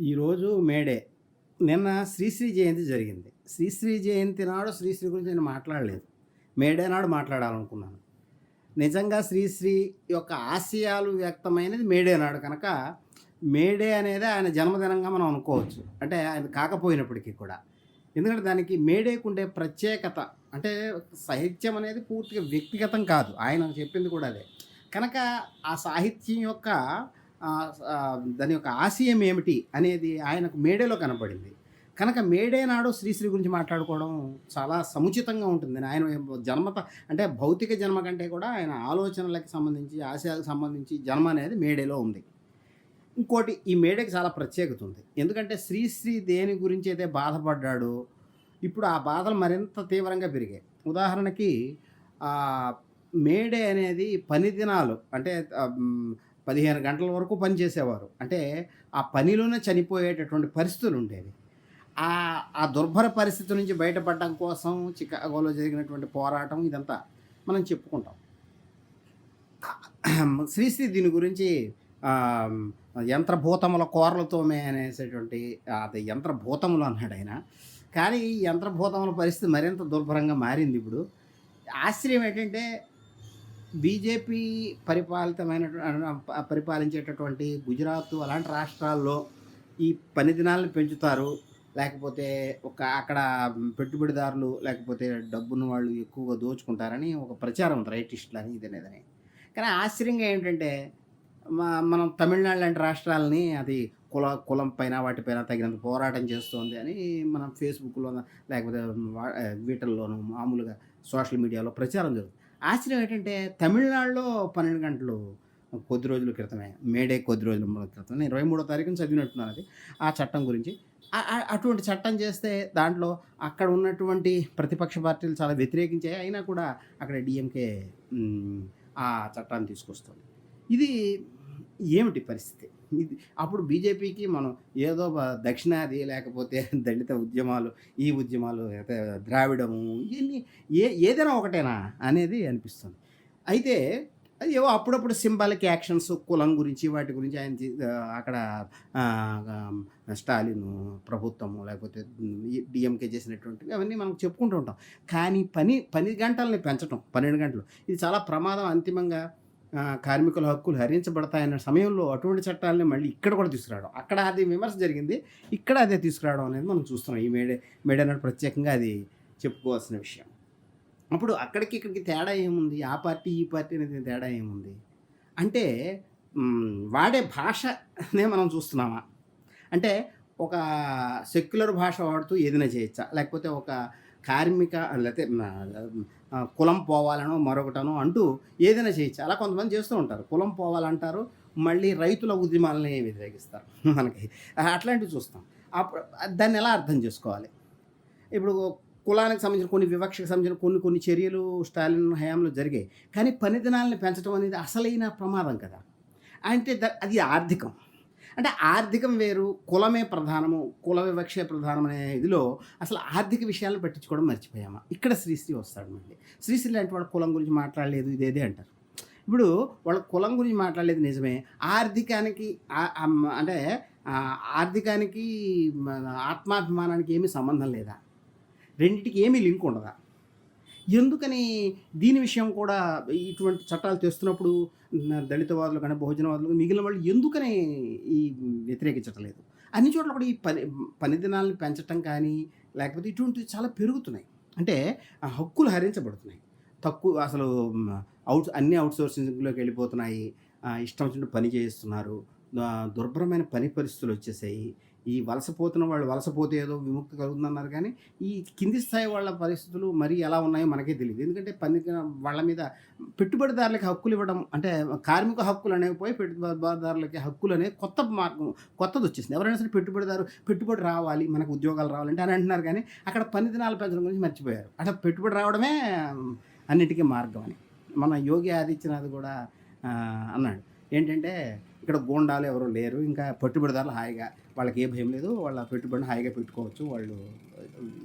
ఈరోజు మేడే. నిన్న శ్రీశ్రీ జయంతి జరిగింది. శ్రీశ్రీ జయంతి నాడు శ్రీశ్రీ గురించి నేను మాట్లాడలేదు. మేడే నాడు మాట్లాడాలనుకున్నాను. నిజంగా శ్రీశ్రీ యొక్క ఆశయాలు వ్యక్తమైనది మేడే నాడు కనుక మేడే అనేది ఆయన జన్మదినంగా మనం అనుకోవచ్చు. అంటే ఆయన కాకపోయినప్పటికీ కూడా. ఎందుకంటే దానికి మేడేకు ఉండే ప్రత్యేకత అంటే సాహిత్యం అనేది పూర్తిగా వ్యక్తిగతం కాదు. ఆయన చెప్పింది కూడా అదే. కనుక ఆ సాహిత్యం యొక్క దాని యొక్క ఆశయం ఏమిటి అనేది ఆయనకు మేడేలో కనపడింది. కనుక మేడే నాడు శ్రీశ్రీ గురించి మాట్లాడుకోవడం చాలా సముచితంగా ఉంటుంది. ఆయన జన్మత అంటే భౌతిక జన్మ కంటే కూడా ఆయన ఆలోచనలకు సంబంధించి ఆశయాలకు సంబంధించి జన్మ అనేది మేడేలో ఉంది. ఇంకోటి ఈ మేడకి చాలా ప్రత్యేకత ఉంది. ఎందుకంటే శ్రీశ్రీ దేని గురించి అయితే బాధపడ్డాడో ఇప్పుడు ఆ బాధలు మరింత తీవ్రంగా పెరిగాయి. ఉదాహరణకి మేడే అనేది పని దినాలు అంటే పదిహేను గంటల వరకు పనిచేసేవారు అంటే ఆ పనిలోనే చనిపోయేటటువంటి పరిస్థితులు ఉండేవి. ఆ ఆ దుర్భర పరిస్థితి నుంచి బయటపడడం కోసం చికాగోలో జరిగినటువంటి పోరాటం ఇదంతా మనం చెప్పుకుంటాం. శ్రీశ్రీ దీని గురించి యంత్రభూతముల కోరలతోమే అనేసేటువంటి అది యంత్రభూతములు అన్నాడు ఆయన. కానీ యంత్రభూతముల పరిస్థితి మరింత దుర్భరంగా మారింది ఇప్పుడు. ఆశ్చర్యం ఏంటంటే బీజేపీ పరిపాలితమైన పరిపాలించేటటువంటి గుజరాత్ అలాంటి రాష్ట్రాల్లో ఈ పని దినాలను పెంచుతారు. లేకపోతే ఒక అక్కడ పెట్టుబడిదారులు లేకపోతే డబ్బును వాళ్ళు ఎక్కువగా దోచుకుంటారని ఒక ప్రచారం ఉంది రైటిస్టులు అని ఇదనేదని కానీ ఆశ్చర్యంగా ఏంటంటే మనం తమిళనాడు లాంటి రాష్ట్రాలని అది కుల కులం పైన వాటిపైన తగినంత పోరాటం చేస్తోంది అని మనం ఫేస్బుక్లో లేకపోతే వా- వీటిల్లోనూ మామూలుగా సోషల్ మీడియాలో ప్రచారం జరుగుతుంది. ఆశ్చర్యం ఏంటంటే తమిళనాడులో పన్నెండు గంటలు కొద్ది రోజుల క్రితమే మేడే కొద్ది రోజుల క్రితం ఇరవై మూడో తారీఖున చదివినట్టున్నాను అది ఆ చట్టం గురించి. అటువంటి చట్టం చేస్తే దాంట్లో అక్కడ ఉన్నటువంటి ప్రతిపక్ష పార్టీలు చాలా వ్యతిరేకించాయి అయినా కూడా అక్కడ డిఎంకే ఆ చట్టాన్ని తీసుకొస్తుంది. ఇది ఏమిటి పరిస్థితి? ఇది అప్పుడు బీజేపీకి మనం ఏదో బ- దక్షిణాది లేకపోతే దళిత ఉద్యమాలు ఈ ఉద్యమాలు ద్రావిడము ఇవన్నీ ఏ ఏదైనా ఒకటేనా అనేది అనిపిస్తుంది. అయితే అది ఏవో అప్పుడప్పుడు సింబాలిక్ యాక్షన్స్ కులం గురించి వాటి గురించి ఆయన చే- అక్కడ స్టాలిన్ ప్రభుత్వము లేకపోతే డిఎంకే చేసినటువంటివి అవన్నీ మనం చెప్పుకుంటూ ఉంటాం. కానీ పని పని గంటల్ని పెంచడం పన్నెండు గంటలు. ఇది చాలా ప్రమాదం అంతిమంగా కార్మికుల హక్కులు హరించబడతాయన్న సమయంలో అటువంటి చట్టాలని మళ్ళీ ఇక్కడ కూడా తీసుకురావడం. అక్కడ అది విమర్శ జరిగింది. ఇక్కడ అదే తీసుకురావడం అనేది మనం చూస్తున్నాం. ఈ మేడే మేడే నాడు ప్రత్యేకంగా అది చెప్పుకోవాల్సిన విషయం. అప్పుడు అక్కడికి ఇక్కడికి తేడా ఏముంది? ఆ పార్టీ ఈ పార్టీ అనేది తేడా ఏముంది? అంటే వాడే భాషనే మనం చూస్తున్నామా? అంటే ఒక సెక్యులర్ భాష వాడుతూ ఏదైనా చేయొచ్చా? లేకపోతే ఒక కార్మిక లేకపోతే కులం పోవాలనో మరొకటనో అంటూ ఏదైనా చేయొచ్చు. అలా కొంతమంది చేస్తూ ఉంటారు. కులం పోవాలంటారు మళ్ళీ రైతుల ఉద్యమాలని వ్యతిరేకిస్తారు. మనకి అట్లాంటివి చూస్తాం. అప్పుడు దాన్ని ఎలా అర్థం చేసుకోవాలి? ఇప్పుడు కులానికి సంబంధించిన కొన్ని వివక్షకు సంబంధించిన కొన్ని కొన్ని చర్యలు స్టాలిన్ హయాంలో జరిగాయి. కానీ పనిదినాలని పెంచడం అనేది అసలైన ప్రమాదం కదా. అంటే ద- అది ఆర్థికం. అంటే ఆర్థికం వేరు కులమే ప్రధానము కుల వివక్షే ప్రధానం అనే ఇదిలో అసలు ఆర్థిక విషయాలను పట్టించుకోవడం మర్చిపోయామా. ఇక్కడ శ్రీశ్రీ వస్తాడు మళ్ళీ. శ్రీశ్రీ లాంటి వాడు కులం గురించి మాట్లాడలేదు ఇదేదే అంటారు. ఇప్పుడు వాళ్ళ కులం గురించి మాట్లాడలేదు నిజమే. ఆర్థికానికి అంటే ఆర్థికానికి మన ఆత్మాభిమానానికి ఏమీ సంబంధం లేదా? రెండింటికి ఏమీ లింక్ ఉండదా? ఎందుకని దీని విషయం కూడా ఇటువంటి చట్టాలు తెస్తున్నప్పుడు దళితవాదులు కానీ బహుజనవాదులు మిగిలిన వాళ్ళు ఎందుకని ఈ వ్యతిరేకించట్లేదు? అన్ని చోట్ల కూడా ఈ పని పని దినాలను పెంచటం కానీ లేకపోతే ఇటువంటివి చాలా పెరుగుతున్నాయి. అంటే హక్కులు హరించబడుతున్నాయి. తక్కువ అసలు అవుట్ అన్ని అవుట్ సోర్సింగ్లోకి వెళ్ళిపోతున్నాయి ఇష్టం వచ్చినట్టు పని చేస్తున్నారు దుర్భరమైన పని పరిస్థితులు వచ్చేసాయి. ఈ వలసపోతున్న వాళ్ళు వలసపోతే ఏదో విముక్తి కలుగుతుందన్నారు కానీ ఈ కింది స్థాయి వాళ్ళ పరిస్థితులు మరీ ఎలా ఉన్నాయో మనకే తెలియదు. ఎందుకంటే పని వాళ్ళ మీద పెట్టుబడిదారులకి హక్కులు ఇవ్వడం అంటే కార్మిక హక్కులు అనేవి పోయి పెట్టుబడిదారులకి హక్కులు అనేవి కొత్త మార్గం కొత్తది వచ్చేసింది. ఎవరైనా సరే పెట్టుబడిదారు పెట్టుబడి రావాలి మనకు ఉద్యోగాలు రావాలంటే అని అంటున్నారు కానీ అక్కడ పని దినాలు పెంచడం గురించి మర్చిపోయారు. అక్కడ పెట్టుబడి రావడమే అన్నిటికీ మార్గం అని. మన యోగి ఆదిత్యనాథ్ కూడా అన్నాడు. ఏంటంటే ఇక్కడ గూండాలు ఎవరు లేరు ఇంకా పెట్టుబడిదారులు హాయిగా వాళ్ళకి ఏ భయం లేదు వాళ్ళ పెట్టుబడిని హాయిగా పెట్టుకోవచ్చు వాళ్ళు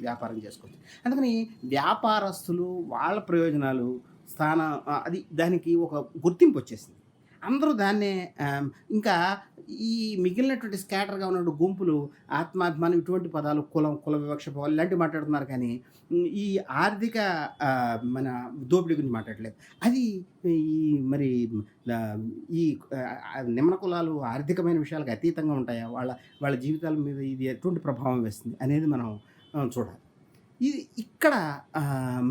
వ్యాపారం చేసుకోవచ్చు. అందుకని వ్యాపారస్తులు వాళ్ళ ప్రయోజనాలు స్థాన అది దానికి ఒక గుర్తింపు వచ్చేసింది. అందరూ దాన్నే ఇంకా ఈ మిగిలినటువంటి స్కాటర్‌గా ఉన్నటువంటి గుంపులు ఆత్మాభిమానం ఇటువంటి పదాలు కులం, కుల వివక్ష పదాలు ఇలాంటివి మాట్లాడుతున్నారు కానీ ఈ ఆర్థిక మన దోపిడీ గురించి మాట్లాడట్లేదు. అది ఈ మరి ఈ ఆహ్, నిమ్న కులాలు ఆర్థికమైన విషయాలకు అతీతంగా ఉంటాయా? వాళ్ళ వాళ్ళ జీవితాల మీద ఇది ఎటువంటి ప్రభావం వేస్తుంది అనేది మనం చూడాలి. ఇది ఇక్కడ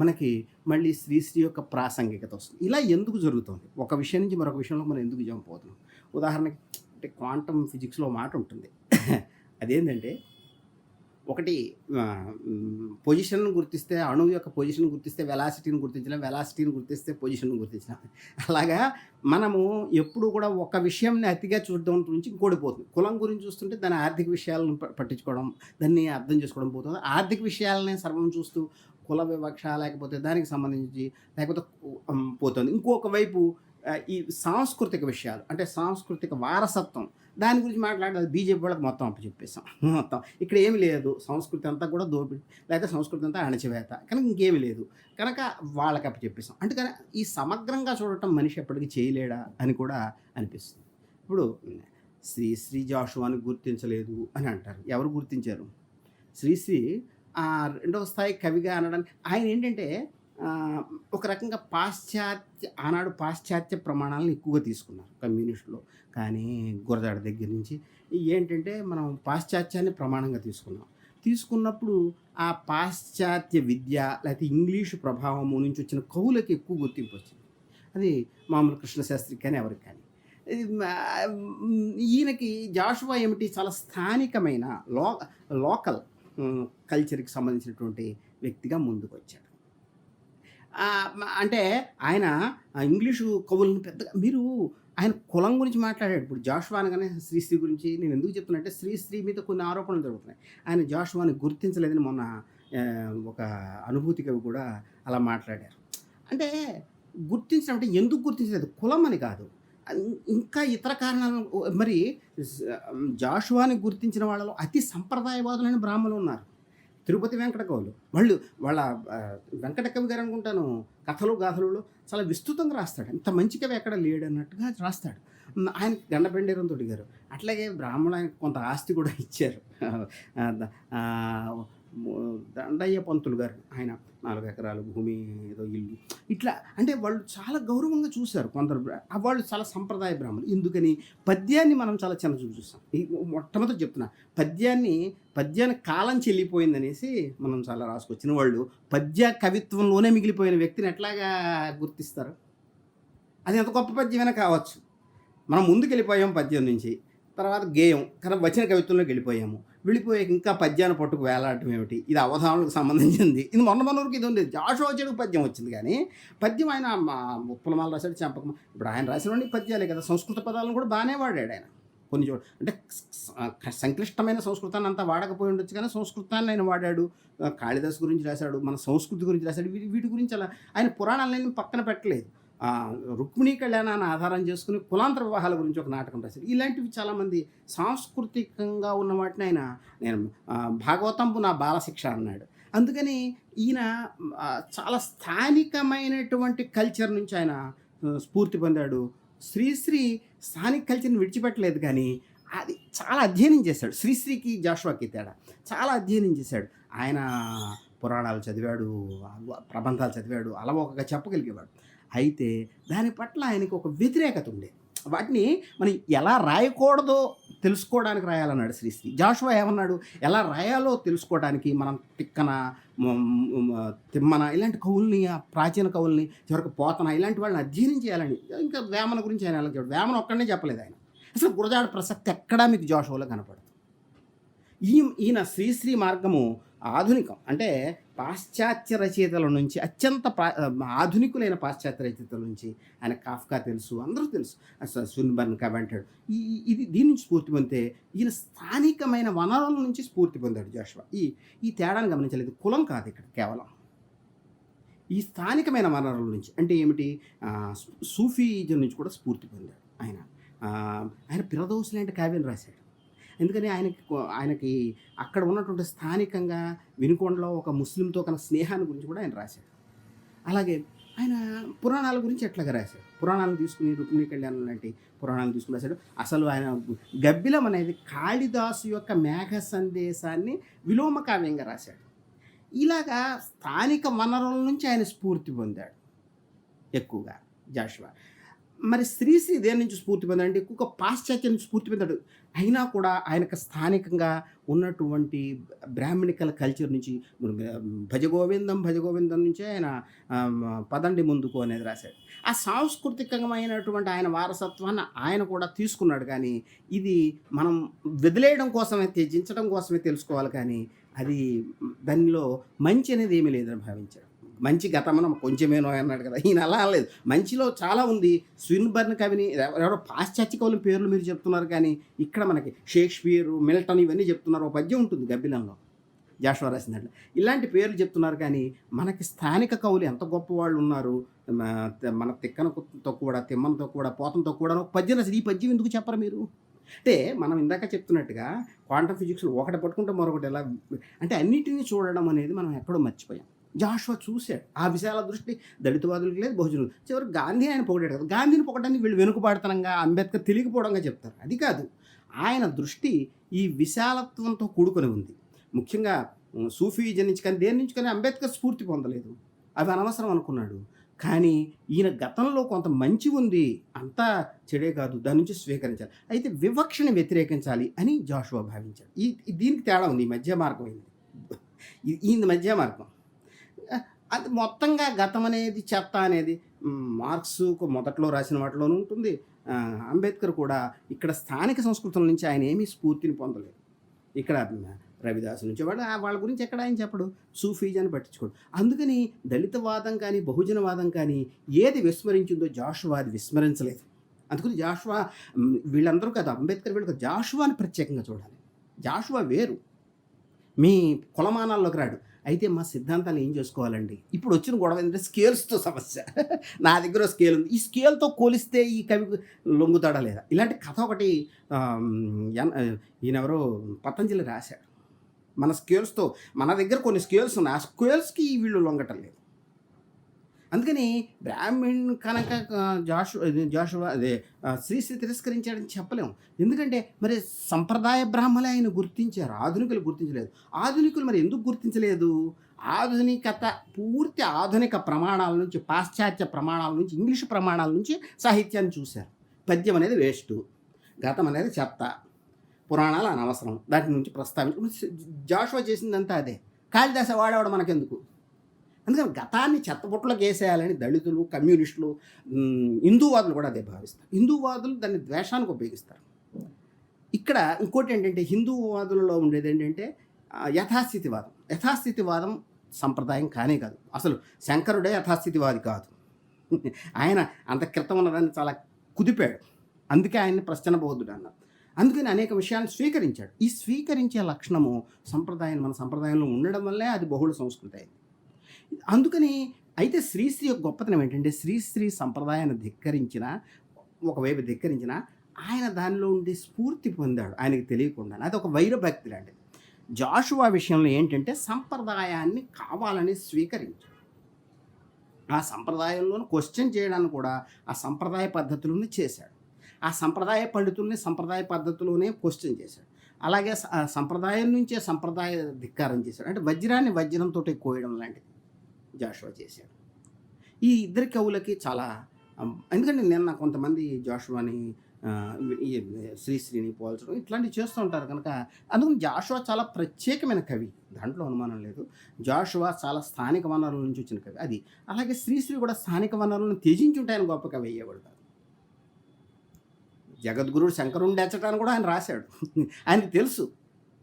మనకి మళ్ళీ శ్రీశ్రీ యొక్క ప్రాసంగికత వస్తుంది. ఇలా ఎందుకు జరుగుతోంది? ఒక విషయం నుంచి మరొక విషయంలో మనం ఎందుకు జంప్ అవుతున్నాం? ఉదాహరణకి అంటే క్వాంటమ్ ఫిజిక్స్‌లో మాట ఉంటుంది. అదేంటంటే ఒకటి పొజిషన్ గుర్తిస్తే అణువు యొక్క పొజిషన్ గుర్తిస్తే వెలాసిటీని గుర్తించడం వెలాసిటీని గుర్తిస్తే పొజిషన్ గుర్తించడం అలాగా మనము ఎప్పుడు కూడా ఒక విషయంని అతిగా చూడడం నుంచి ఇంకోటి పోతుంది. కులం గురించి చూస్తుంటే దాని ఆర్థిక విషయాలను పట్టించుకోవడం, దాన్ని అర్థం చేసుకోవడం పోతుంది. ఆర్థిక విషయాలనే సర్వం చూస్తూ కుల వివక్ష లేకపోతే దానికి సంబంధించి లేకపోతే పోతుంది. ఇంకొక వైపు ఈ సాంస్కృతిక విషయాలు అంటే సాంస్కృతిక వారసత్వం దాని గురించి మాట్లాడాలి బీజేపీ వాళ్ళకి మొత్తం అప్పచెప్పేసాం. మొత్తం ఇక్కడ ఏమి లేదు. సంస్కృతి అంతా కూడా దోపిడీ లేకపోతే సంస్కృతి అంతా అణచివేత. కనుక ఇంకేమి లేదు. కనుక వాళ్ళకి అప్పచెప్పేసాం. అందుకని ఈ సమగ్రంగా చూడటం మనిషి ఎప్పటికీ చేయలేడా అని కూడా అనిపిస్తుంది. ఇప్పుడు శ్రీశ్రీ జాషువాని గుర్తించలేదు అని అంటారు. ఎవరు గుర్తించారు? శ్రీశ్రీ రెండవ స్థాయి కవిగా అనడానికి ఆయన ఏంటంటే ఒక రకంగా పాశ్చాత్య ఆనాడు పాశ్చాత్య ప్రమాణాలను ఎక్కువగా తీసుకున్నారు కమ్యూనిస్టులు. కానీ గురదాడ దగ్గర నుంచి ఏంటంటే మనం పాశ్చాత్యాన్ని ప్రమాణంగా తీసుకున్నాం. తీసుకున్నప్పుడు ఆ పాశ్చాత్య విద్య లేకపోతే ఇంగ్లీషు ప్రభావము నుంచి వచ్చిన కవులకి ఎక్కువ గుర్తింపు వచ్చింది. అది మామూలు కృష్ణశాస్త్రికి కానీ ఎవరికి కానీ. ఈయనకి జాషువా ఏమిటి చాలా స్థానికమైన లో లోకల్ కల్చర్‌కి సంబంధించినటువంటి వ్యక్తిగా ముందుకొచ్చాడు. వచ్చాడు అంటే ఆయన ఇంగ్లీషు కవులను పెద్దగా మీరు ఆయన కులం గురించి మాట్లాడాడు. ఇప్పుడు జాషువా అనగానే శ్రీశ్రీ గురించి నేను ఎందుకు చెప్తున్నానంటే శ్రీశ్రీ మీద కొన్ని ఆరోపణలు జరుగుతున్నాయి. ఆయన జాషువాని గుర్తించలేదని మొన్న ఒక అనుభూతికవి కూడా అలా మాట్లాడారు. అంటే గుర్తించడం అంటే ఎందుకు గుర్తించలేదు? కులం అని కాదు. ఇంకా ఇతర కారణాలు మరి జాషువాని గుర్తించిన వాళ్ళలో అతి సంప్రదాయవాదులైన బ్రాహ్మణులు ఉన్నారు. తిరుపతి వెంకట కవులు. వాళ్ళు వాళ్ళ వెంకట కవి గారు అనుకుంటాను కథలు, గాథలలో చాలా విస్తృతంగా రాస్తాడు. ఇంత మంచి కవి ఎక్కడ లేడన్నట్టుగా రాస్తాడు. ఆయన ఆయనకి గారు అట్లాగే బ్రాహ్మణులు ఆయనకు కొంత ఆస్తి కూడా ఇచ్చారు. దండయ్య పంతులు గారు ఆయన నాలుగు ఎకరాలు భూమి ఏదో ఇల్లు. ఇట్లా అంటే వాళ్ళు చాలా గౌరవంగా చూశారు కొందరు వాళ్ళు చాలా సంప్రదాయ బ్రాహ్మణులు. ఎందుకని పద్యాన్ని మనం చాలా చిన్న చూపు చూస్తాం. ఈ మొట్టమొదట చెప్తున్నా. పద్యాన్ని పద్యానికి కాలం చెల్లిపోయిందనేసి మనం చాలా రాసుకొచ్చిన వాళ్ళు పద్య కవిత్వంలోనే మిగిలిపోయిన వ్యక్తిని ఎట్లాగా గుర్తిస్తారు? అది ఎంత గొప్ప పద్యమైనా కావచ్చు. మనం ముందుకెళ్ళిపోయాం పద్యం నుంచి. తర్వాత గేయం. కానీ వచ్చిన కవిత్వంలోకి వెళ్ళిపోయాము. వెళ్ళిపోయాక ఇంకా పద్యాన్ని పట్టుకు వేలాడటం ఏమిటి? ఇది అవధానులకు సంబంధించింది. ఇది మొన్న మొన్న వరకు ఇది ఉంది. జాషో చెడు పద్యం వచ్చింది కానీ పద్యం ఆయన మా ఉప్పలమాల రాశాడు, చంపకం ఇప్పుడు ఆయన రాసినవన్నీ పద్యాలే కదా! సంస్కృత పదాలను కూడా బాగానే వాడాడు ఆయన. కొన్ని చోట్ల అంటే సంక్లిష్టమైన సంస్కృతాన్ని అంతా వాడకపోయి ఉండొచ్చు కానీ సంస్కృతాన్ని ఆయన వాడాడు. కాళిదాస్ కాళిదాసు గురించి రాశాడు. మన సంస్కృతి గురించి రాశాడు. వీటి వీటి గురించి అలా ఆయన పురాణాలను పక్కన పెట్టలేదు. రుక్మిణీ కళ్యాణాన్ని ఆధారం చేసుకుని కులాంతర వివాహాల గురించి ఒక నాటకం రాశారు ఇలాంటివి చాలామంది సాంస్కృతికంగా ఉన్న వాటిని ఆయన నేను భాగవతంపు నా బాలశిక్ష అన్నాడు. అందుకని ఈయన చాలా స్థానికమైనటువంటి కల్చర్ నుంచి ఆయన స్ఫూర్తి పొందాడు. శ్రీశ్రీ స్థానిక కల్చర్‌ని విడిచిపెట్టలేదు కానీ అది చాలా అధ్యయనం చేశాడు. శ్రీశ్రీకి, జాషువాకి తేడా. చాలా అధ్యయనం చేశాడు. ఆయన పురాణాలు చదివాడు. ప్రబంధాలు చదివాడు. అలవోకగా చెప్పగలిగేవాడు. అయితే దాని పట్ల ఆయనకు ఒక వ్యతిరేకత ఉండేది. వాటిని మనం ఎలా రాయకూడదో తెలుసుకోవడానికి రాయాలన్నాడు శ్రీశ్రీ. జాషువా ఏమన్నాడు? ఎలా రాయాలో తెలుసుకోవడానికి మనం తిక్కన, తిమ్మన ఇలాంటి కవుల్ని ఆ ప్రాచీన కవుల్ని చివరికి పోతన ఇలాంటి వాళ్ళని అధ్యయనం చేయాలని. ఇంకా వేమన గురించి ఆయన ఎలా చెప్పాడు? వేమన ఒక్కడనే చెప్పలేదు ఆయన. అసలు గురజాడ ప్రసక్తి ఎక్కడా మీకు జాషువాలో కనపడదు. ఈ ఈయన శ్రీశ్రీ మార్గము ఆధునికం. అంటే పాశ్చాత్య రచయితల నుంచి అత్యంత పా ఆధునికులైన పాశ్చాత్య రచయితల నుంచి ఆయన కాఫ్కా తెలుసు. అందరూ తెలుసు. సున్బర్న్ స్విన్బర్న్ ఈ ఇది దీని నుంచి స్ఫూర్తి పొందితే ఈయన స్థానికమైన వనరుల నుంచి స్ఫూర్తి పొందాడు జాషువా. ఈ ఈ తేడాను గమనించలేదు. కులం కాదు ఇక్కడ కేవలం. ఈ స్థానికమైన వనరుల నుంచి అంటే ఏమిటి? సూఫీజం నుంచి కూడా స్ఫూర్తి పొందాడు ఆయన. ఆయన పిరదౌస్ లాంటి కావ్యం రాశాడు. ఎందుకని ఆయనకి ఆయనకి అక్కడ ఉన్నటువంటి స్థానికంగా వినుకొండలో ఒక ముస్లింతో కన స్నేహాన్ని గురించి కూడా ఆయన రాశాడు. అలాగే ఆయన పురాణాల గురించి ఎట్లాగా రాశాడు? పురాణాలు తీసుకుని రుక్మిణి కళ్యాణం లాంటి పురాణాలు తీసుకుని రాశాడు. అసలు ఆయన గబ్బిలం అనేది కాళిదాసు యొక్క మేఘ సందేశాన్ని విలోమ కావ్యంగా రాశాడు. ఇలాగా స్థానిక వనరుల నుంచి ఆయన స్ఫూర్తి పొందాడు ఎక్కువగా జాషువా. మరి శ్రీశ్రీ దేని నుంచి స్ఫూర్తి పొందాడు. అంటే ఎక్కువగా పాశ్చాత్యం నుంచి స్ఫూర్తి పొందాడు. అయినా కూడా ఆయనకు స్థానికంగా ఉన్నటువంటి బ్రాహ్మణికల కల్చర్ నుంచి భజగోవిందం భజగోవిందం నుంచే ఆయన పదండి ముందుకు అనేది రాశాడు. ఆ సాంస్కృతికమైనటువంటి ఆయన వారసత్వాన్ని ఆయన కూడా తీసుకున్నాడు. కానీ ఇది మనం వదిలేయడం కోసమే త్యజించడం కోసమే తెలుసుకోవాలి. కానీ అది దానిలో మంచి అనేది ఏమీ లేదని భావించాడు. మంచి గతమనం కొంచెమేనో అన్నాడు కదా. ఈయన అలా అనలేదు. మంచిలో చాలా ఉంది. స్విన్బర్న్ కవిని ఎవరో పాశ్చాత్య కవుల పేర్లు మీరు చెప్తున్నారు కానీ ఇక్కడ మనకి షేక్స్పియర్ మిల్టన్ ఇవన్నీ చెప్తున్నారు. ఒక పద్యం ఉంటుంది గబ్బిలంలో. జాషువా రాసినట్లు ఇలాంటి పేర్లు చెప్తున్నారు కానీ మనకి స్థానిక కవులు ఎంత గొప్ప వాళ్ళు ఉన్నారు మన తిక్కనతో కూడా తిమ్మనతో కూడా పోతంతో కూడా ఒక పద్యం రాసి ఈ పద్యం ఎందుకు చెప్పరు మీరు? అంటే మనం ఇందాక చెప్తున్నట్టుగా క్వాంటమ్ ఫిజిక్స్లో ఒకటి పట్టుకుంటే మరొకటి ఎలా అంటే అన్నిటినీ చూడడం అనేది మనం ఎక్కడో మర్చిపోయాం. జాషువా చూశాడు. ఆ విశాల దృష్టి దళితవాదులకు లేదు బహుజనులు. చివరి గాంధీ ఆయన పొగడాడు కదా. గాంధీని పొగడానికి వీళ్ళు వెనుకబాడుతనంగా అంబేద్కర్ తెలియకపోవడంగా చెప్తారు. అది కాదు. ఆయన దృష్టి ఈ విశాలత్వంతో కూడుకొని ఉంది. ముఖ్యంగా సూఫీజం నుంచి కానీ దేని నుంచి కానీ అంబేద్కర్ స్ఫూర్తి పొందలేదు. అవి అనవసరం అనుకున్నాడు. కానీ ఈయన గతంలో కొంత మంచి ఉంది అంతా చెడే కాదు దాని నుంచి స్వీకరించాలి. అయితే వివక్షని వ్యతిరేకించాలి అని జాషువా భావించాడు. ఈ దీనికి తేడా ఉంది ఈ మధ్య మార్గం అయింది ఈ మధ్య మార్గం. అది మొత్తంగా గతం అనేది చెత్త అనేది మ్, మొదట్లో రాసిన వాటిలోనూ ఉంటుంది. అంబేద్కర్ కూడా ఇక్కడ స్థానిక సంస్కృతుల నుంచి ఆయన ఏమీ స్ఫూర్తిని పొందలేదు. ఇక్కడ రవిదాస్ నుంచి వాడు ఆ వాళ్ళ గురించి ఎక్కడ ఆయన చెప్పడు. సూఫీజాన్ని పట్టించుకోడు. అందుకని దళితవాదం కానీ బహుజనవాదం కానీ ఏది విస్మరించిందో జాషువా అది విస్మరించలేదు. అందుకని జాషువా వీళ్ళందరూ కాదు అంబేద్కర్ వీళ్ళు జాషువాని ప్రత్యేకంగా చూడాలి. జాషువా వేరు. మీ కులమానాల్లోకి రాడు. అయితే మా సిద్ధాంతాలు ఏం చేసుకోవాలండి? ఇప్పుడు వచ్చిన గొడవ ఏంటంటే స్కేల్స్తో సమస్య. నా దగ్గర స్కేల్ ఉంది. ఈ స్కేల్తో కోలిస్తే ఈ కవి లొంగుతాడా లేదా? ఇలాంటి కథ ఒకటి ఆమ్, ఈయనెవరో పతంజలి రాశాడు. మన స్కేల్స్తో మన దగ్గర కొన్ని స్కేల్స్ ఉన్నాయి. ఆ స్కేల్స్కి వీళ్ళు లొంగటం లేదు. అందుకని బ్రాహ్మణ్ కనుక జాషు జాషు అదే శ్రీశ్రీ తిరస్కరించాడని చెప్పలేము ఎందుకంటే మరి సంప్రదాయ బ్రాహ్మలే ఆయన గుర్తించారు. ఆధునికులు గుర్తించలేదు. ఆధునికులు మరి ఎందుకు గుర్తించలేదు? ఆధునికత పూర్తి ఆధునిక ప్రమాణాల నుంచి పాశ్చాత్య ప్రమాణాల నుంచి ఇంగ్లీష్ ప్రమాణాల నుంచి సాహిత్యాన్ని చూశారు. పద్యం అనేది వేస్ట్. గతం అనేది చెత్త. పురాణాలు అనవసరం. దాటి నుంచి ప్రస్తావించి జాషువా చేసిందంతా అదే. కాళిదాస వాడేవాడు మనకెందుకు? అందుకని గతాన్ని చెత్తబుట్టలోకి వేసేయాలని దళితులు కమ్యూనిస్టులు హిందూవాదులు కూడా అదే భావిస్తారు. హిందూవాదులు దాన్ని ద్వేషానికి ఉపయోగిస్తారు. ఇక్కడ ఇంకోటి ఏంటంటే హిందూవాదులలో ఉండేది ఏంటంటే యథాస్థితివాదం. యథాస్థితివాదం సంప్రదాయం కానే కాదు. అసలు శంకరుడే యథాస్థితివాది కాదు. ఆయన అంత క్రితం ఉన్నదాన్ని చాలా కుదిపాడు. అందుకే ఆయన్ని ప్రశ్న బౌద్ధుడు అన్నారు అందుకని అనేక విషయాలను స్వీకరించాడు. ఈ స్వీకరించే లక్షణము సంప్రదాయం మన సంప్రదాయంలో ఉండడం వల్లే అది బహుళ సంస్కృతి అయింది. అందుకని అయితే శ్రీశ్రీ యొక్క గొప్పతనం ఏంటంటే శ్రీశ్రీ సంప్రదాయాన్ని ధిక్కరించిన ఒకవైపు ధిక్కరించిన ఆయన దానిలో ఉండే స్ఫూర్తి పొందాడు. ఆయనకు తెలియకుండా. అది ఒక వైరభక్తి లాంటిది. జాషువా విషయంలో ఏంటంటే సంప్రదాయాన్ని కావాలని స్వీకరించాడు ఆ సంప్రదాయంలోనూ క్వశ్చన్ చేయడానికి కూడా ఆ సంప్రదాయ పద్ధతులను చేశాడు. ఆ సంప్రదాయ పండితుల్ని సంప్రదాయ పద్ధతిలోనే క్వశ్చన్ చేశాడు. అలాగే ఆ సంప్రదాయం నుంచే సంప్రదాయ ధిక్కారం చేశాడు. అంటే వజ్రాన్ని వజ్రంతో కోయడం లాంటిది. జాషువా చేశాడు. ఈ ఇద్దరి కవులకి చాలా ఎందుకంటే నిన్న కొంతమంది జాషువాని ఈ శ్రీశ్రీని పోల్చడం ఇట్లాంటివి చేస్తూ ఉంటారు కనుక అందుకని జాషువా చాలా ప్రత్యేకమైన కవి. దాంట్లో అనుమానం లేదు. జాషువా చాలా స్థానిక వనరుల నుంచి వచ్చిన కవి. అది అలాగే శ్రీశ్రీ కూడా స్థానిక వనరులను త్యజించి ఉంటాయని గొప్ప కవి అయ్యేవాడు కాదు. జగద్గురుడు శంకరుని డెచ్చటాన్ని కూడా ఆయన రాశాడు. ఆయనకు తెలుసు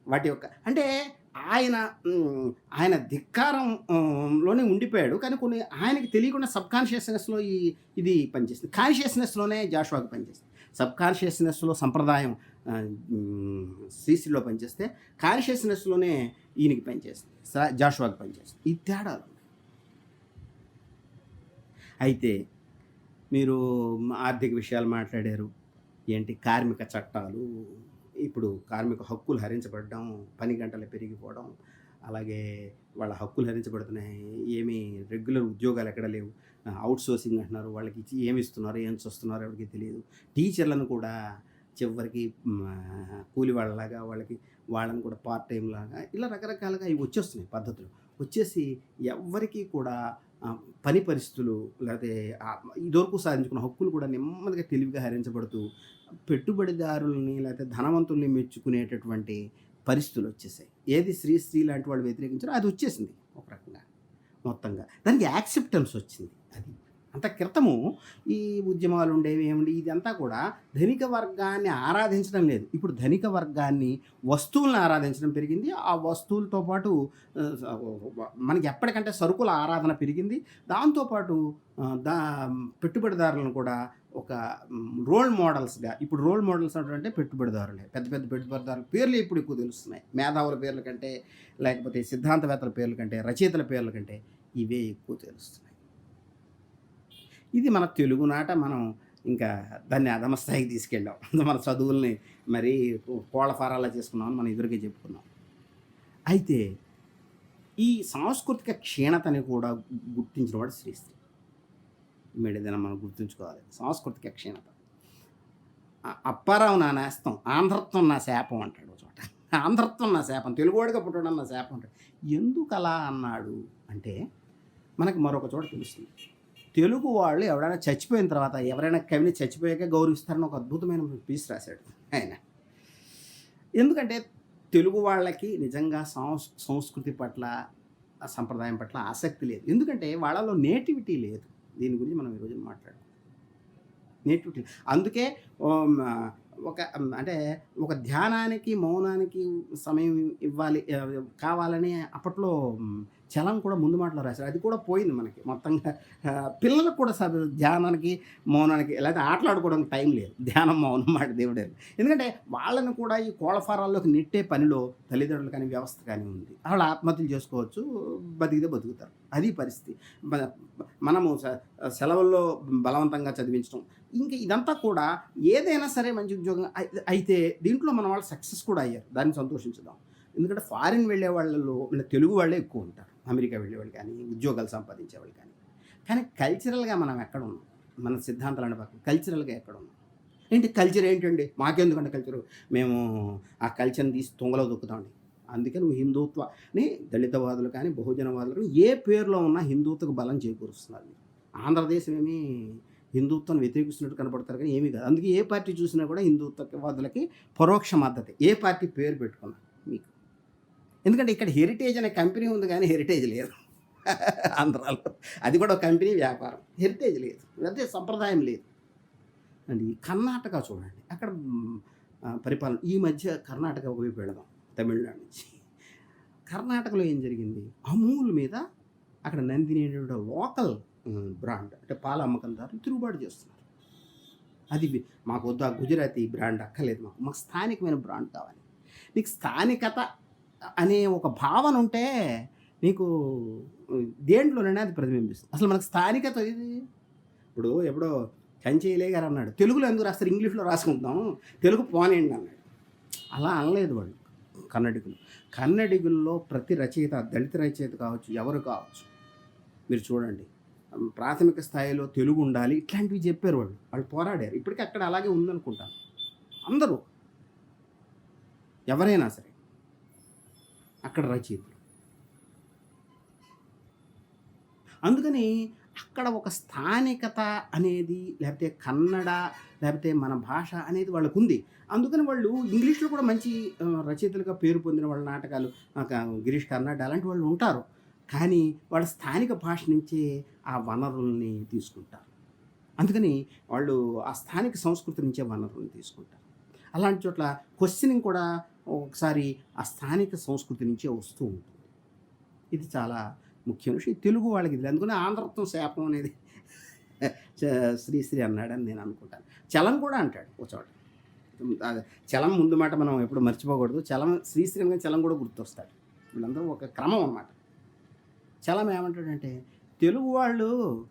వాటి యొక్క అంటే ఆయన ఆయన ధిక్కారం లోనే ఉండిపోయాడు. కానీ కొన్ని ఆయనకి తెలియకుండా సబ్ కాన్షియస్నెస్లో ఈ ఇది పనిచేస్తుంది కాన్షియస్నెస్లోనే జాషువాకి పనిచేస్తుంది సబ్ కాన్షియస్నెస్లో సంప్రదాయం సీసీలో పనిచేస్తే కాన్షియస్నెస్లోనే ఈయనకి పనిచేస్తుంది స- జాషువాకి పనిచేస్తుంది ఈ తేడాలు. అయితే మీరు ఆర్థిక విషయాలు మాట్లాడారు. ఏంటి? కార్మిక చట్టాలు ఇప్పుడు కార్మిక హక్కులు హరించబడడం పని గంటలు పెరిగిపోవడం అలాగే వాళ్ళ హక్కులు హరించబడుతున్నాయి. ఏమి రెగ్యులర్ ఉద్యోగాలు ఎక్కడ లేవు. అవుట్ సోర్సింగ్ అంటున్నారు. వాళ్ళకి ఇచ్చి ఏమి ఇస్తున్నారు ఏం చూస్తున్నారు ఎవరికి తెలియదు. టీచర్లను కూడా చివరికి కూలి వాళ్ళలాగా వాళ్ళకి వాళ్ళని కూడా పార్ట్ టైం లాగా ఇలా రకరకాలుగా ఇవి వచ్చేస్తున్నాయి పద్ధతులు. వచ్చేసి ఎవ్వరికీ కూడా పని పరిస్థితులు లేకపోతే ఇదివరకు సాధించుకున్న హక్కులు కూడా నెమ్మదిగా తెలివిగా హరించబడుతూ పెట్టుబడిదారుల్ని లేకపోతే ధనవంతుల్ని మెచ్చుకునేటటువంటి పరిస్థితులు వచ్చేసాయి. ఏది శ్రీ స్త్రీ లాంటి వాళ్ళు వ్యతిరేకించారో అది వచ్చేసింది ఒక రకంగా మొత్తంగా. దానికి యాక్సెప్టెన్స్ వచ్చింది అది. అంత క్రితము ఈ ఉద్యమాలు ఉండేవి ఏమిటి ఇదంతా కూడా ధనిక వర్గాన్ని ఆరాధించడం లేదు. ఇప్పుడు ధనిక వర్గాన్ని వస్తువులను ఆరాధించడం పెరిగింది. ఆ వస్తువులతో పాటు మనకి ఎప్పటికంటే సరుకుల ఆరాధన పెరిగింది. దాంతోపాటు దా పెట్టుబడిదారులను కూడా ఒక రోల్ మోడల్స్గా. ఇప్పుడు రోల్ మోడల్స్ అంటే పెట్టుబడిదారులే. పెద్ద పెద్ద పెట్టుబడిదారుల పేర్లు ఇప్పుడు ఎక్కువ తెలుస్తున్నాయి. మేధావుల పేర్ల కంటే లేకపోతే సిద్ధాంతవేత్తల పేర్ల కంటే రచయితల పేర్ల కంటే ఇవే ఎక్కువ తెలుస్తున్నాయి. ఇది మన తెలుగునాట మనం ఇంకా దాన్ని అధమస్థాయికి తీసుకెళ్ళాం. మన చదువుల్ని మరి కోళ్ళ ఫారాలా చేసుకున్నామని మనం ఎదురుగా చెప్పుకున్నాం. అయితే ఈ సాంస్కృతిక క్షీణతని కూడా గుర్తించిన వాడు శ్రీశ్రీ. ఏదైనా మనం గుర్తుంచుకోవాలి. సాంస్కృతిక క్షీణత. అప్పారావు నా నేస్తం ఆంధ్రత్వం నా శాపం అంటాడు ఒక చోట. ఆంధ్రత్వం నా శాపం తెలుగువాడిగా పుట్టడం నా శాపం అంటాడు. ఎందుకు అలా అన్నాడు అంటే మనకు మరొక చోట తెలుస్తుంది. తెలుగు వాళ్ళు ఎవరైనా చచ్చిపోయిన తర్వాత ఎవరైనా కవిని చచ్చిపోయాక గౌరవిస్తారని ఒక అద్భుతమైన పీస్ రాశాడు ఆయన. ఎందుకంటే తెలుగు వాళ్ళకి నిజంగా సంస్ సంస్కృతి పట్ల ఆ సంప్రదాయం పట్ల ఆసక్తి లేదు. ఎందుకంటే వాళ్ళలో నేటివిటీ లేదు. దీని గురించి మనం ఈరోజు మాట్లాడుకుందాం. నేటివిటీ అందుకే ఒక అంటే ఒక ధ్యానానికి మౌనానికి సమయం ఇవ్వాలి కావాలని అప్పట్లో చలం కూడా ముందు మాటలో రాశారు. అది కూడా పోయింది మనకి మొత్తంగా. పిల్లలకు కూడా స- ధ్యానానికి మౌనానికి లేకపోతే ఆటలాడుకోవడానికి టైం లేదు. ధ్యానం మౌనం మాట దేవుడే. ఎందుకంటే వాళ్ళని కూడా ఈ కోళ్ళ ఫారాల్లోకి నెట్టే పనిలో తల్లిదండ్రులు కానీ వ్యవస్థ కానీ ఉంది. వాళ్ళు ఆత్మహత్యలు చేసుకోవచ్చు బతికితే బతుకుతారు. అది పరిస్థితి. మనము సెలవుల్లో బలవంతంగా చదివించడం ఇంక ఇదంతా కూడా ఏదైనా సరే మంచి ఉద్యోగం అయితే దీంట్లో మన వాళ్ళు సక్సెస్ కూడా అయ్యారు. దాన్ని సంతోషించుదాం. ఎందుకంటే ఫారిన్ వెళ్ళే వాళ్ళలో తెలుగు వాళ్ళే ఎక్కువ ఉంటారు. అమెరికా వెళ్ళేవాళ్ళు కానీ ఉద్యోగాలు సంపాదించే వాళ్ళు కానీ. కానీ కల్చరల్గా మనం ఎక్కడ ఉన్నాం? మన సిద్ధాంతాలను పక్కన కల్చరల్గా ఎక్కడ ఉన్నాం? ఏంటి కల్చర్ ఏంటండి? మాకెందుకంటే కల్చరు మేము ఆ కల్చర్ని తీసి తొంగలో దొక్కుతామండి అందుకే నువ్వు హిందుత్వని దళితవాదులు కానీ బహుజనవాదులు కానీ ఏ పేరులో ఉన్నా హిందుత్వకు బలం చేకూరుస్తున్నారు. ఆంధ్రదేశమేమి ఆంధ్రదేశం హిందుత్వాన్ని వ్యతిరేకిస్తున్నట్టు కనపడతారు కానీ ఏమీ కాదు. అందుకే ఏ పార్టీ చూసినా కూడా హిందుత్వవాదులకి పరోక్ష మద్దతు. ఏ పార్టీ పేరు పెట్టుకున్నా మీకు. ఎందుకంటే ఇక్కడ హెరిటేజ్ అనే కంపెనీ ఉంది కానీ హెరిటేజ్ లేదు. ఆంధ్రాలో. అది కూడా ఒక కంపెనీ వ్యాపారం. హెరిటేజ్ లేదు. అదే సంప్రదాయం లేదు. అండి కర్ణాటక చూడండి. అక్కడ పరిపాలన. ఈ మధ్య కర్ణాటక వైపు వెళదాం. తమిళనాడు నుంచి. కర్ణాటకలో ఏం జరిగింది? అమూల్ మీద అక్కడ నందిని లోకల్ బ్రాండ్ అంటే పాల అమ్మకందారులు తిరుగుబాటు చేస్తున్నారు. అది మాకు వద్దు ఆ గుజరాతీ బ్రాండ్ అక్కర్లేదు మాకు. మాకు స్థానికమైన బ్రాండ్ కావాలి. నీకు స్థానికత అనే ఒక భావన ఉంటే నీకు దేంట్లోనైనా అది ప్రతిబింబిస్తుంది. అసలు మనకు స్థానికత ఇది ఇప్పుడు ఎప్పుడో కంచేయలే గారు అన్నాడు తెలుగులో ఎందుకు రాస్తారు? ఇంగ్లీష్లో రాసుకుంటాం తెలుగు పోనేయండి అన్నాడు. అలా అనలేదు వాళ్ళు కన్నడిగులు కన్నడిగుల్లో ప్రతి రచయిత దళిత రచయిత కావచ్చు ఎవరు కావచ్చు. మీరు చూడండి ప్రాథమిక స్థాయిలో తెలుగు ఉండాలి ఇట్లాంటివి చెప్పారు వాళ్ళు. వాళ్ళు పోరాడారు. ఇప్పటికీ అక్కడ అలాగే ఉందనుకుంటాను. అందరూ ఎవరైనా సరే అక్కడ రచయితలు. అందుకని అక్కడ ఒక స్థానికత అనేది లేకపోతే కన్నడ లేకపోతే మన భాష అనేది వాళ్ళకు ఉంది అందుకని వాళ్ళు ఇంగ్లీష్లో కూడా మంచి రచయితలుగా పేరు పొందిన వాళ్ళ నాటకాలు గిరీష్ కర్నాడ్ అలాంటి వాళ్ళు ఉంటారు. కానీ వాళ్ళ స్థానిక భాష నుంచే ఆ వనరుల్ని తీసుకుంటారు. అందుకని వాళ్ళు ఆ స్థానిక సంస్కృతి నుంచే వనరుల్ని తీసుకుంటారు. అలాంటి చోట్ల క్వశ్చనింగ్ కూడా ఒకసారి ఆ స్థానిక సంస్కృతి నుంచే వస్తూ ఉంటుంది. ఇది చాలా ముఖ్యం విషయం. తెలుగు వాళ్ళకి ఇది. అందుకని ఆంధ్రత్వం శాపం అనేది శ్రీశ్రీ అన్నాడని నేను అనుకుంటాను. చలం కూడా అంటాడు ఒక చోట. చలం ముందు మాట మనం ఎప్పుడు మర్చిపోకూడదు. చలం శ్రీశ్రీ అనగా చలం కూడా గుర్తొస్తాడు. వీళ్ళందరూ ఒక క్రమం అన్నమాట. చలం ఏమంటాడంటే తెలుగు వాళ్ళు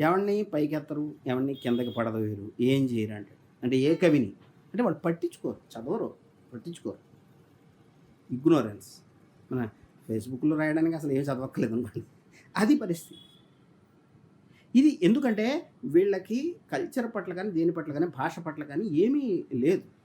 ఎవరిని పైకెత్తరు ఎవరిని కిందకి పడదోయరు ఏం చేయరు అంటాడు. అంటే ఏ కవిని? అంటే వాళ్ళు పట్టించుకోరు చదవరు పట్టించుకోరు. ఇగ్నోరెన్స్. మన ఫేస్బుక్లో రాయడానికి అసలు ఏం చదవక్కర్లేదు అనుకోండి. అది పరిస్థితి. ఇది ఎందుకంటే వీళ్ళకి కల్చర్ పట్ల కానీ దేని పట్ల కానీ భాష పట్ల కానీ ఏమీ లేదు.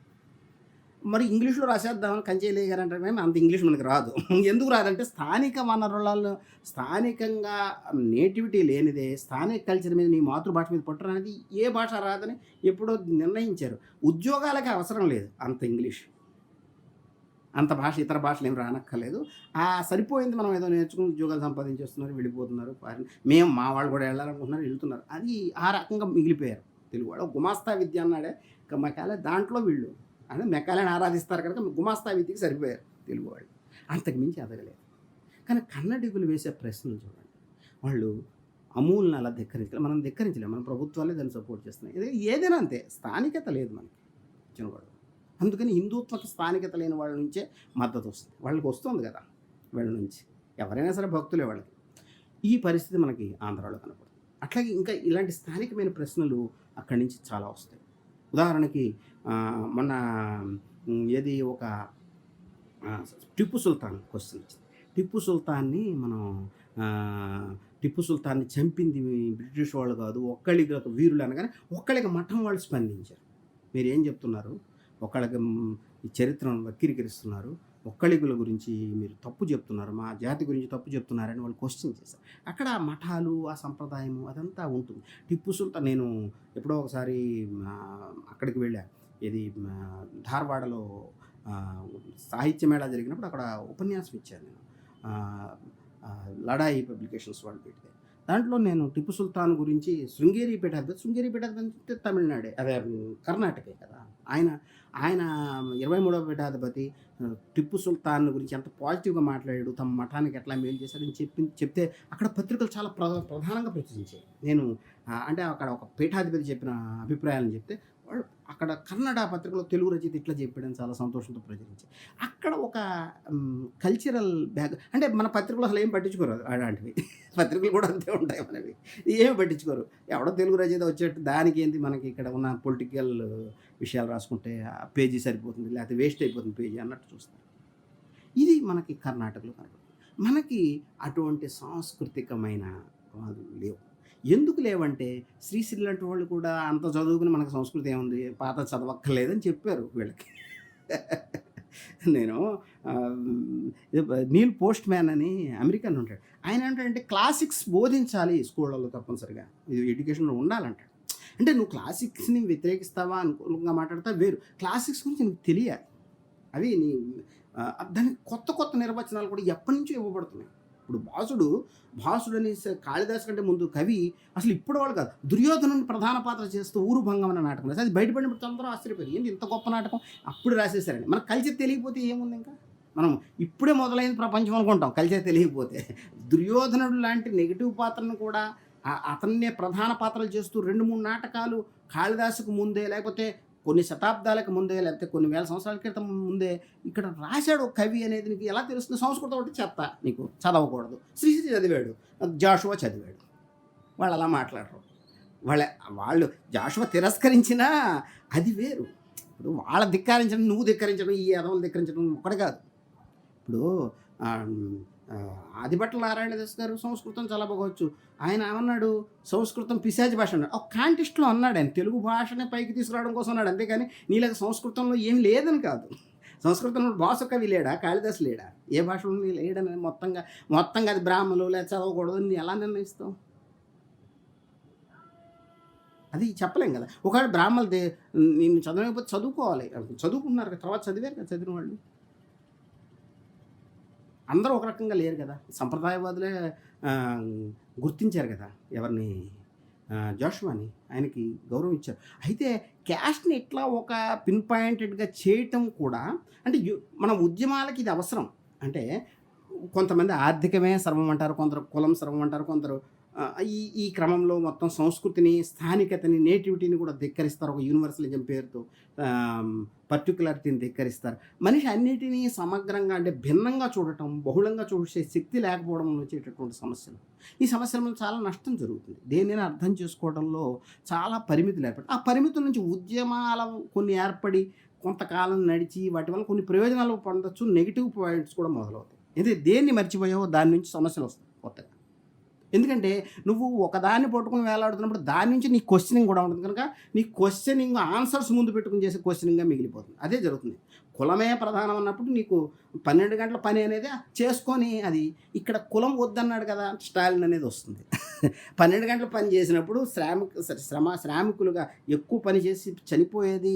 మరి ఇంగ్లీష్లో రాసేద్దామని కంచేలే గారు అంటే మేము అంత ఇంగ్లీష్ మనకి రాదు. ఎందుకు రాదంటే స్థానిక వనరులలో స్థానికంగా నేటివిటీ లేనిదే స్థానిక కల్చర్ మీద నీ మాతృభాష మీద పట్టరు అనేది ఏ భాష రాదని ఎప్పుడో నిర్ణయించారు. ఉద్యోగాలకి అవసరం లేదు అంత ఇంగ్లీష్. అంత భాష ఇతర భాషలు ఏం రానక్కర్లేదు. ఆ సరిపోయింది మనం ఏదో నేర్చుకుని ఉద్యోగాలు సంపాదించేస్తున్నారు వెళ్ళిపోతున్నారు మేము మా వాళ్ళు కూడా వెళ్ళాలనుకుంటున్నారు వెళ్తున్నారు. అది ఆ రకంగా మిగిలిపోయారు. తెలుగు వాళ్ళు గుమాస్తా విద్య అన్నాడే. మా కాలే దాంట్లో వీళ్ళు అంటే మెకాలని ఆరాధిస్తారు కనుక గుమాస్తా విద్యకి సరిపోయారు తెలుగు వాళ్ళు. అంతకు మించి ఎదగలేదు. కానీ కన్నడిగులు వేసే ప్రశ్నలు చూడండి. వాళ్ళు అమూల్ని అలా ధిక్కరించలేదు మనం ధిక్కరించలేము మన ప్రభుత్వాలే దాన్ని సపోర్ట్ చేస్తున్నాయి. ఇది ఏదైనా అంతే స్థానికత లేదు మనకి చిన్నవాడు. అందుకని హిందుత్వకి స్థానికత లేని వాళ్ళ నుంచే మద్దతు వస్తుంది. వాళ్ళకి వస్తుంది కదా వీళ్ళ నుంచి. ఎవరైనా సరే భక్తులే వాళ్ళకి. ఈ పరిస్థితి మనకి ఆంధ్రాలో కనపడుతుంది. అట్లాగే ఇంకా ఇలాంటి స్థానికమైన ప్రశ్నలు అక్కడి నుంచి చాలా వస్తాయి. ఉదాహరణకి మొన్న ఏది ఒక టిప్పు సుల్తాన్ క్వశ్చన్ వచ్చింది టిప్పు సుల్తాన్ని మనం టిప్పు సుల్తాన్ని చంపింది బ్రిటిష్ వాళ్ళు కాదు ఒక్కళ్ళకి ఒక వీరులు అనగానే ఒక్కళ్ళకి మఠం వాళ్ళు స్పందించారు. మీరు ఏం చెప్తున్నారు? ఒకళ్ళకి ఈ చరిత్రను వక్రీకరిస్తున్నారు ఒక్కళిగుల గురించి మీరు తప్పు చెప్తున్నారు మా జాతి గురించి తప్పు చెప్తున్నారని వాళ్ళు క్వశ్చన్ చేశారు. అక్కడ మఠాలు ఆ సంప్రదాయము అదంతా ఉంటుంది. టిప్పు సుల్తాన్ నేను ఎప్పుడో ఒకసారి అక్కడికి వెళ్ళా. ఇది ధార్వాడలో సాహిత్య మేళా జరిగినప్పుడు అక్కడ ఉపన్యాసం ఇచ్చాను నేను. లడాయి పబ్లికేషన్స్ వాళ్ళు పెడితే. దాంట్లో నేను టిప్పు సుల్తాన్ గురించి శృంగేరి పీఠాధిపతి శృంగేరి పీఠాధిపతి అంటే తమిళనాడే అదే కర్ణాటకే కదా. ఆయన ఆయన ఇరవై మూడవ పీఠాధిపతి టిప్పు సుల్తాన్ గురించి ఎంత పాజిటివ్గా మాట్లాడాడు తమ మఠానికి ఎట్లా మేలు చేశాడని చెప్పి చెప్తే అక్కడ పత్రికలు చాలా ప్రధానంగా ప్రచురించాయి. నేను అంటే అక్కడ ఒక పీఠాధిపతి చెప్పిన అభిప్రాయాలను చెప్తే వాళ్ళు అక్కడ కన్నడ పత్రికలో తెలుగు రచయిత ఇట్లా చెప్పాడని చాలా సంతోషంతో ప్రచురించి అక్కడ ఒక కల్చరల్ బ్యాగ్ అంటే మన పత్రికలు అసలు ఏం పట్టించుకోరు అలాంటివి. పత్రికలు కూడా అంతే ఉంటాయి మనవి. ఏమి పట్టించుకోరు. ఎవడో తెలుగు రచయిత వచ్చేట్టు దానికి ఏంటి మనకి ఇక్కడ ఉన్న పొలిటికల్ విషయాలు రాసుకుంటే ఆ పేజీ సరిపోతుంది లేకపోతే వేస్ట్ అయిపోతుంది పేజీ అన్నట్టు చూస్తారు. ఇది మనకి కర్ణాటకలో కనపడుతుంది. మనకి అటువంటి సాంస్కృతికమైన లేవు. ఎందుకు లేవంటే శ్రీశ్రీ లాంటి వాళ్ళు కూడా అంత చదువుకుని మనకు సంస్కృతి ఏముంది? పాత చదవక్కర్లేదని చెప్పారు వీళ్ళకి. నేను నీల్ పోస్ట్ మ్యాన్ అని అమెరికన్ ఉంటాడు. ఆయన ఏంటంటే క్లాసిక్స్ బోధించాలి స్కూళ్ళలో తప్పనిసరిగా. ఇది ఎడ్యుకేషన్లో ఉండాలంటాడు. అంటే నువ్వు క్లాసిక్స్ని వ్యతిరేకిస్తావా అనుకూలంగా మాట్లాడతా వేరు. క్లాసిక్స్ గురించి నీకు తెలియాలి. అవి నీ దానికి కొత్త కొత్త నిర్వచనాలు కూడా ఎప్పటి నుంచో ఇవ్వబడుతున్నాయి. ఇప్పుడు భాసుడు భాసుడు అనేసి కాళిదాస్ కాళిదాసు కంటే ముందు కవి అసలు ఇప్పుడు వాళ్ళు కాదు. దుర్యోధను ప్రధాన పాత్ర చేస్తూ ఊరు భంగం అనే నాటకం రాసి అది బయటపడినప్పుడు అందరూ ఆశ్చర్యపోయింది ఏంటి ఇంత గొప్ప నాటకం? అప్పుడు రాసేసారండి మన కల్చర్ తెలియకపోతే ఏముంది ఇంకా? మనం ఇప్పుడే మొదలైంది ప్రపంచం అనుకుంటాం. కల్చర్ తెలియకపోతే. దుర్యోధనుడు లాంటి నెగిటివ్ పాత్రను కూడా అతన్నే ప్రధాన పాత్రలు చేస్తూ రెండు మూడు నాటకాలు కాళిదాసుకు ముందే లేకపోతే కొన్ని శతాబ్దాలకు ముందే లేకపోతే కొన్ని వేల సంవత్సరాల క్రితం ముందే ఇక్కడ రాశాడు కవి అనేది నీకు ఎలా తెలుస్తుంది? సంస్కృతం అంటే చెత్త నీకు. చదవకూడదు. శ్రీశ్రీ చదివాడు. జాషువా చదివాడు. వాళ్ళు అలా మాట్లాడరు. వాళ్ళ వాళ్ళు జాషువా తిరస్కరించినా అది వేరు. ఇప్పుడు వాళ్ళ ధిక్కరించడం నువ్వు ధిక్కరించడం ఈ అదవులు ధిక్కరించడం ఒకటి కాదు. ఇప్పుడు ఆదిభట్ల నారాయణ దాస్ గారు సంస్కృతం చాలా బాగోవచ్చు ఆయన ఏమన్నాడు? సంస్కృతం పిశాచి భాష అన్నాడు. ఒక కాంటెస్ట్లో అన్నాడు ఆయన. తెలుగు భాషనే పైకి తీసుకురావడం కోసం అన్నాడు. అంతేకాని నీళ్ళకి సంస్కృతంలో ఏం లేదని కాదు. సంస్కృతంలో భాష కవి లేడా? కాళిదాసు లేడా? ఏ భాషలో నీ లేడని మొత్తంగా మొత్తంగా అది బ్రాహ్మణులు లేదా చదవకూడదు. అని ఎలా నిర్ణయిస్తావు? అది చెప్పలేం కదా. ఒకవేళ బ్రాహ్మణులు దే నేను చదవకపోతే చదువుకోవాలి. చదువుకున్నారు కదా, తర్వాత చదివారు కదా చదివిన వాళ్ళు. అందరూ ఒక రకంగా లేరు కదా. సంప్రదాయవాదులే గుర్తించారు కదా ఎవరిని? ఆ, జోషువాని ఆయనకి గౌరవం ఇచ్చారు. అయితే క్యాస్ట్ని ఇట్లా ఒక పిన్ పాయింటెడ్గా చేయటం కూడా అంటే యు- మన ఉద్యమాలకి ఇది అవసరం. అంటే కొంతమంది ఆర్థికమే సర్వం అంటారు కొందరు కులం సర్వం అంటారు కొందరు ఈ ఈ క్రమంలో మొత్తం సంస్కృతిని స్థానికతని నేటివిటీని కూడా ధిక్కరిస్తారు. ఒక యూనివర్సలిజం పేరుతో పర్టికులారిటీని ధిక్కరిస్తారు. మనిషి అన్నిటినీ సమగ్రంగా అంటే భిన్నంగా చూడటం బహుళంగా చూసే శక్తి లేకపోవడం వచ్చేటటువంటి సమస్యలు. ఈ సమస్యల వల్ల చాలా నష్టం జరుగుతుంది. దేనిని అర్థం చేసుకోవడంలో చాలా పరిమితులు ఏర్పడి ఆ పరిమితుల నుంచి ఉద్యమాల కొన్ని ఏర్పడి కొంతకాలం నడిచి వాటి వల్ల కొన్ని ప్రయోజనాలు పొందొచ్చు నెగిటివ్ పాయింట్స్ కూడా మొదలవుతాయి. ఇది దేన్ని మర్చిపోయావో దాని నుంచి సమస్యలు వస్తాయి కొత్తగా. ఎందుకంటే నువ్వు ఒకదాన్ని పట్టుకుని వేలాడుతున్నప్పుడు దాని నుంచి నీ క్వశ్చనింగ్ కూడా ఉంటుంది. కనుక నీ క్వశ్చనింగ్ ఆన్సర్స్ ముందు పెట్టుకుని చేసే క్వశ్చనింగ్గా మిగిలిపోతుంది. అదే జరుగుతుంది. కులమే ప్రధానం అన్నప్పుడు నీకు పన్నెండు గంటల పని అనేది చేసుకొని అది ఇక్కడ కులం వద్దన్నాడు కదా స్టాలిన్ అనేది వస్తుంది. పన్నెండు గంటల పని చేసినప్పుడు శ్రామిక శ్రమ శ్రామికులుగా ఎక్కువ పని చేసి చనిపోయేది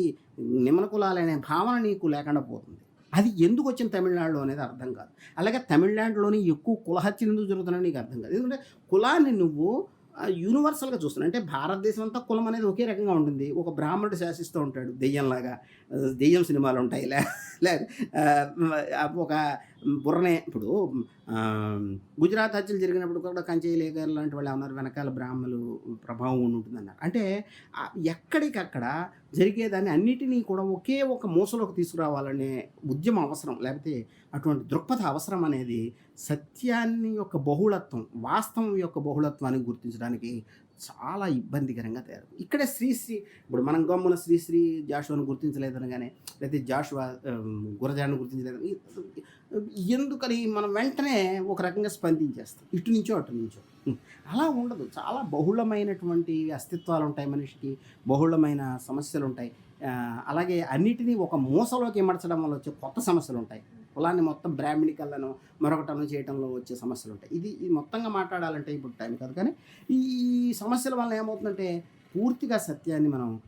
నిమ్మల కులాలనే భావన నీకు లేకుండా పోతుంది. అది ఎందుకు వచ్చింది తమిళనాడులో అనేది అర్థం కాదు. అలాగే తమిళనాడులోని ఎక్కువ కులహత్యలు ఎందుకు జరుగుతున్నాయి నీకు అర్థం కాదు. ఎందుకంటే కులాన్ని నువ్వు యూనివర్సల్గా చూస్తున్నావు. అంటే భారతదేశం అంతా కులం అనేది ఒకే రకంగా ఉంటుంది. ఒక బ్రాహ్మణుడు శాసిస్తూ ఉంటాడు దెయ్యంలాగా. దెయ్యం సినిమాలు ఉంటాయి లే. లే ఒక బుర్రనే ఇప్పుడు గుజరాత్ హత్యలు జరిగినప్పుడు కూడా కంచె లేఖర్ లాంటి వాళ్ళు ఏమన్నారు వెనకాల బ్రాహ్మణులు ప్రభావం ఉండి ఉంటుందన్నారు. అంటే ఎక్కడికక్కడ జరిగేదాన్ని అన్నిటినీ కూడా ఒకే ఒక మూసలోకి తీసుకురావాలనే ఉద్యమం అవసరం. లేకపోతే అటువంటి దృక్పథ అవసరం అనేది సత్యాన్ని యొక్క బహుళత్వం వాస్తవం యొక్క బహుళత్వాన్ని గుర్తించడానికి చాలా ఇబ్బందికరంగా తయారు ఇక్కడే శ్రీశ్రీ ఇప్పుడు మనం గమ్మున శ్రీశ్రీ జాషువాను గుర్తించలేదనగానే లేకపోతే జాషువా గురజాను గుర్తించలేదని ఎందుకని మనం వెంటనే ఒక రకంగా స్పందించేస్తాం. ఇటు నుంచో అటు నుంచో. అలా ఉండదు. చాలా బహుళమైనటువంటి అస్తిత్వాలు ఉంటాయి మనిషికి బహుళమైన సమస్యలు ఉంటాయి. అలాగే అన్నిటినీ ఒక మూసలోకి ఇమర్చడం వల్ల వచ్చే కొత్త సమస్యలు ఉంటాయి. కులాన్ని మొత్తం బ్రాహ్మణికలను మరొకటను చేయడంలో వచ్చే సమస్యలు ఉంటాయి. ఇది ఇది మొత్తంగా మాట్లాడాలంటే ఇప్పుడు టైం కాదు. కానీ ఈ సమస్యల వల్ల ఏమవుతుందంటే పూర్తిగా సత్యాన్ని మనం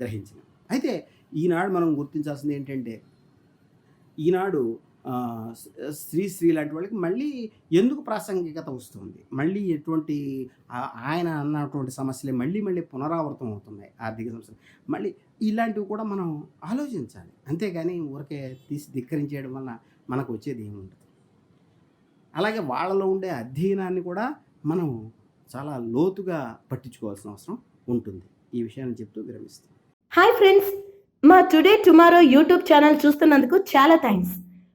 గ్రహించినాం అయితే ఈనాడు మనం గుర్తించాల్సింది ఏంటంటే ఈనాడు స్త్రీ స్త్రీ లాంటి వాళ్ళకి మళ్ళీ ఎందుకు ప్రాసంగికత వస్తుంది? మళ్ళీ ఎటువంటి ఆ- ఆయన అన్నటువంటి సమస్యలే మళ్ళీ మళ్ళీ పునరావృతం అవుతున్నాయి ఆర్థిక సమస్యలు. మళ్ళీ ఇలాంటివి కూడా మనం ఆలోచించాలి. అంతేగాని ఊరికే తీసి ధిక్కరించేయడం వల్ల మనకు వచ్చేది ఏమి అలాగే వాళ్ళలో ఉండే అధ్యయనాన్ని కూడా మనం చాలా లోతుగా పట్టించుకోవాల్సిన అవసరం ఉంటుంది. ఈ విషయాన్ని చెప్తూ విరమిస్తాం హాయ్ ఫ్రెండ్స్ మా టుడే టుమారో యూట్యూబ్ ఛానల్ చూస్తున్నందుకు చాలా థ్యాంక్స్.